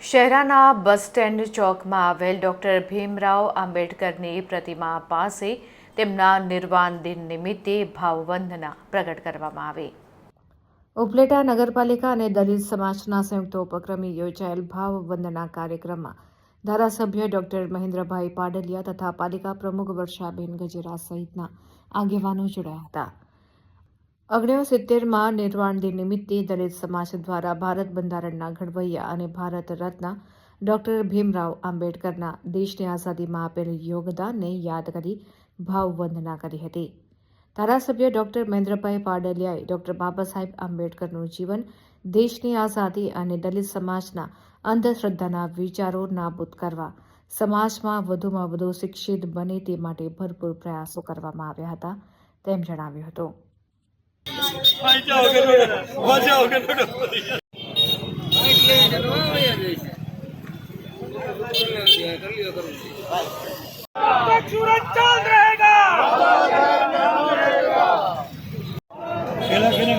શહેરાના bus stand ચોકમાં આવેલ doctor Bhimrao આંબેડકરની પ્રતિમા પાસે તેમના નિર્વાણ દિન નિમિત્તે ભાવવંદના પ્રગટ કરવામાં આવી. ઉપલેટા નગરપાલિકા અને દલિત સમાજના સંયુક્ત ઉપક્રમે યોજાયેલ ભાવવંદના કાર્યક્રમમાં ધારાસભ્ય ડોક્ટર મહેન્દ્રભાઈ પાડલિયા તથા પાલિકા પ્રમુખ વર્ષાબેન ગજેરા સહિતના આગેવાનો જોડાયા હતા. ઓગણીસો સિત્તેરમાં નિર્વાણ દિન નિમિત્તે દલિત સમાજ દ્વારા ભારત બંધારણના ઘડવૈયા અને ભારત રત્ન ડોક્ટર ભીમરાવ આંબેડકરના દેશની આઝાદીમાં આપેલ યોગદાનને યાદ કરી ભાવવંદના કરી હતી. ધારાસભ્ય ડોક્ટર મહેન્દ્રભાઈ પાડલિયાએ ડોક્ટર બાબા સાહેબ આંબેડકરનું જીવન, દેશની આઝાદી અને દલિત સમાજના અંધશ્રદ્ધાના વિચારો નાબૂદ કરવા, સમાજમાં વધુમાં વધુ શિક્ષિત બને તે માટે ભરપૂર પ્રયાસો કરવામાં આવ્યા હતા તેમ જણાવ્યું હતું.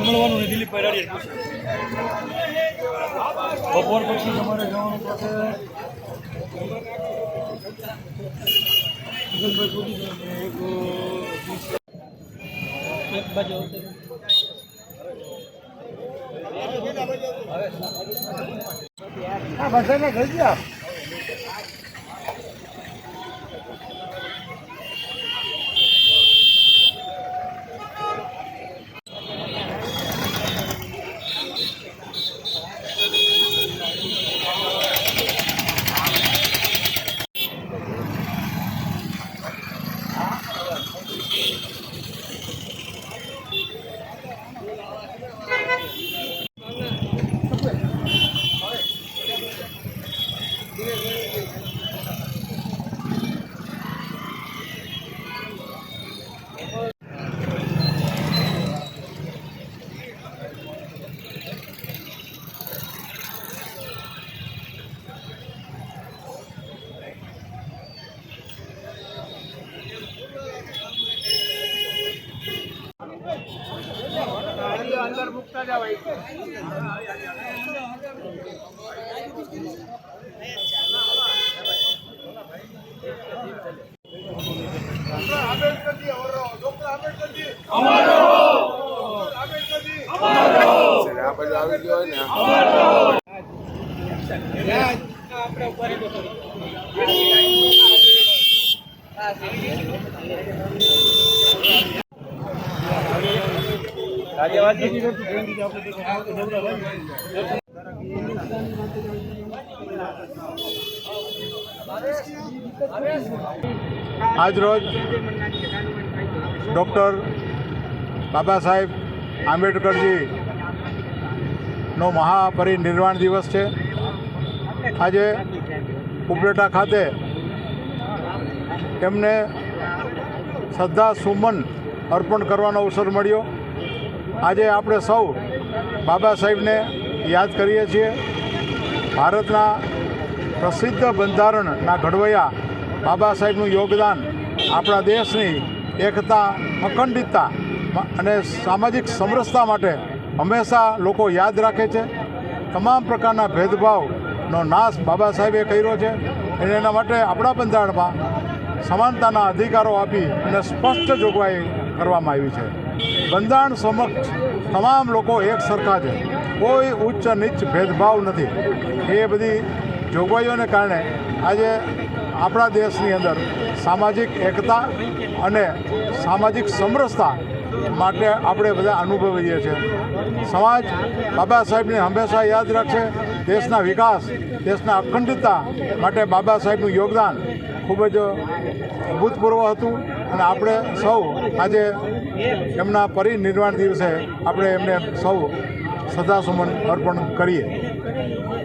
મળવાનું દિલ્હી પહેરાડી બપોર પછી તમારે જવાનું થશે એક બાજુ ને બધાને પૈરાડી બપોર પછી મુકતા જવાનું થશે એક બાજુ હા બધાને થઈ ગયા આ બાજુ આવી ગયો હોય ને આજરોજ ડૉક્ટર બાબા સાહેબ આંબેડકરજીનો મહાપરિનિર્વાણ દિવસ છે. આજે ઉપલેટા ખાતે એમને શ્રદ્ધા સુમન અર્પણ કરવાનો અવસર મળ્યો. આજે આપણે સૌ બાબા સાહેબને યાદ કરીએ છીએ. ભારતના પ્રસિદ્ધ બંધારણના ઘડવૈયા બાબા સાહેબનું યોગદાન આપણા દેશની એકતા, અખંડિતતા અને સામાજિક સમરસતા માટે હંમેશા લોકો યાદ રાખે છે. તમામ પ્રકારના ભેદભાવનો નાશ બાબા સાહેબે કર્યો છે અને એના માટે આપણા બંધારણમાં સમાનતાના અધિકારો આપી અને સ્પષ્ટ જોગવાઈ કરવામાં આવી છે. બંધારણ સમક્ષ તમામ લોકો એક સરખા છે. કોઈ ઉચ્ચ નીચ ભેદભાવ નથી. એ બધી જોગવાઈઓને કારણે આજે આપણા દેશની અંદર સામાજિક એકતા અને સામાજિક સમરસતા માટે આપણે બધા અનુભવીએ છીએ. સમાજ બાબા સાહેબને હંમેશા યાદ રાખશે. દેશના વિકાસ, દેશના અખંડિતતા માટે બાબા સાહેબનું યોગદાન ખૂબ જ અભૂતપૂર્વ હતું. અને આપણે સૌ આજે એમના પરિનિર્વાણ દિવસે આપણે એમને સૌ શ્રદ્ધાસુમન અર્પણ કરીએ.